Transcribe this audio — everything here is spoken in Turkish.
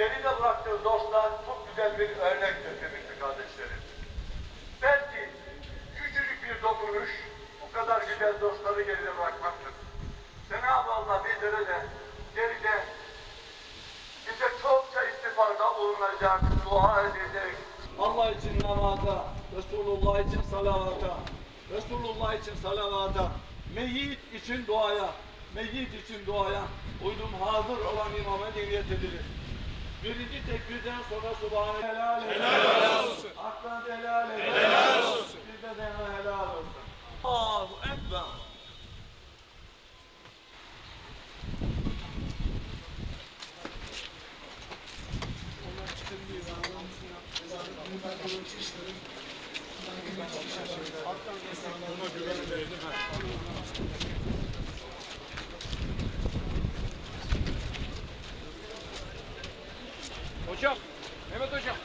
geride bıraktığı dostlar çok güzel bir örnektir kıymetli kardeşlerim. Belki küçücük bir dokunuş, o kadar güzel dostları geride bırakmaktır. Cenab-ı Allah bizlere de bulunacak, dua edecek. Allah için namata, Resulullah için salavata, Resulullah için salavata, meyyit için duaya, meyyit için duaya uydum hazır olan imama niyet edilir. Birinci tekbirden sonra subhane helal et. Helal olsun. Haktan helal. Helal Hocam, Mehmet Hocam, Mehmet Hocam.